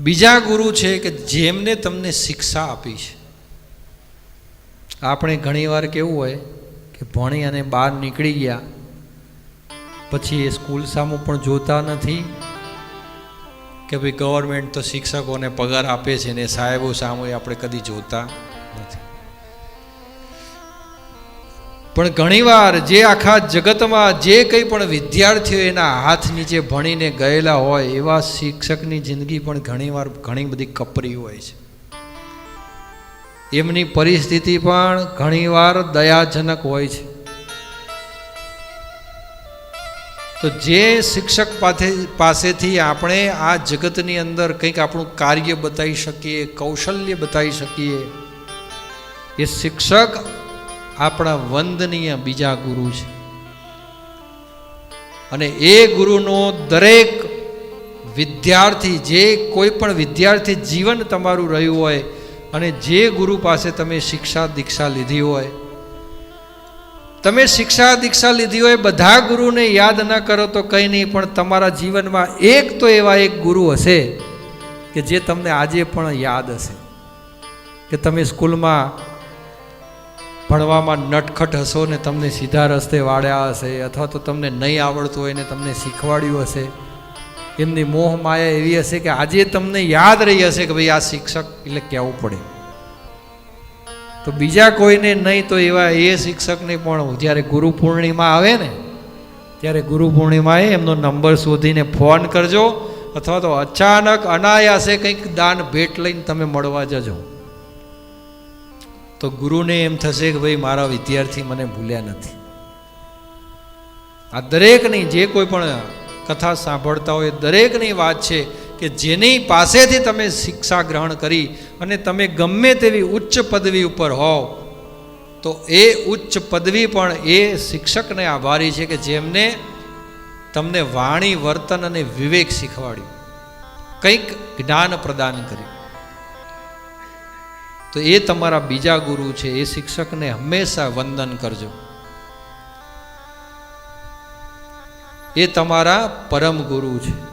બીજા ગુરુ છે કે જેમને તમને શિક્ષા આપી છે. આપણે ઘણીવાર કેવું હોય કે ભણી અને બહાર નીકળી ગયા, પછી એ સ્કૂલ સામું પણ જોતા નથી કે ભાઈ ગવર્મેન્ટ તો શિક્ષકોને પગાર આપે છે ને સાહેબો સામે આપણે કદી જોતા નથી. પણ ઘણીવાર જે આખા જગતમાં જે કંઈ પણ વિદ્યાર્થીઓ એના હાથ નીચે ભણીને ગયેલા હોય, એવા શિક્ષકની જિંદગી પણ ઘણીવાર ઘણી બધી કપરી હોય છે. એમની પરિસ્થિતિ પણ ઘણીવાર દયાજનક હોય છે. તો જે શિક્ષક પાસે, પાસેથી આપણે આ જગતની અંદર કંઈક આપણું કાર્ય બતાવી શકીએ, કૌશલ્ય બતાવી શકીએ, એ શિક્ષક આપણા વંદનીય બીજા ગુરુ છે. અને એ ગુરુનો દરેક વિદ્યાર્થી, જે કોઈ પણ વિદ્યાર્થી જીવન તમારું રહ્યું હોય અને જે ગુરુ પાસે તમે શિક્ષા દીક્ષા લીધી હોય, તમે શિક્ષા દીક્ષા લીધી હોય, બધા ગુરુને યાદ ન કરો તો કંઈ નહીં, પણ તમારા જીવનમાં એક તો એવા એક ગુરુ હશે કે જે તમને આજે પણ યાદ હશે. કે તમે સ્કૂલમાં ભણવામાં નટખટ હશો ને તમને સીધા રસ્તે વાળ્યા હશે, અથવા તો તમને નહીં આવડતું હોય ને તમને શીખવાડ્યું હશે. એમની મોહ માયા એવી હશે કે આજે તમને યાદ રહી હશે કે ભાઈ આ શિક્ષક એટલે કહેવું પડે. તો બીજા કોઈને નહીં તો એવા એ શિક્ષકને પણ જ્યારે ગુરુ પૂર્ણિમા આવે ને, ત્યારે ગુરુ પૂર્ણિમાએ એમનો નંબર શોધીને ફોન કરજો, અથવા તો અચાનક અનાયાસે કંઈક દાન ભેટ લઈને તમે મળવા જજો. તો ગુરુને એમ થશે કે ભાઈ, મારા વિદ્યાર્થી મને ભૂલ્યા નથી. આ દરેકની જે કોઈ પણ કથા સાંભળતા હોય, દરેકની વાત છે કે જેની પાસેથી તમે શિક્ષા ગ્રહણ કરી અને તમે ગમે તેવી ઉચ્ચ પદવી ઉપર હોવ, તો એ ઉચ્ચ પદવી પણ એ શિક્ષકને આભારી છે કે જેમને તમને વાણી, વર્તન અને વિવેક શીખવાડ્યું. કંઈક જ્ઞાન પ્રદાન કર્યું. તો એ તમારા બીજા ગુરુ છે, એ શિક્ષકને હંમેશા વંદન કરજો. એ તમારા પરમ ગુરુ છે.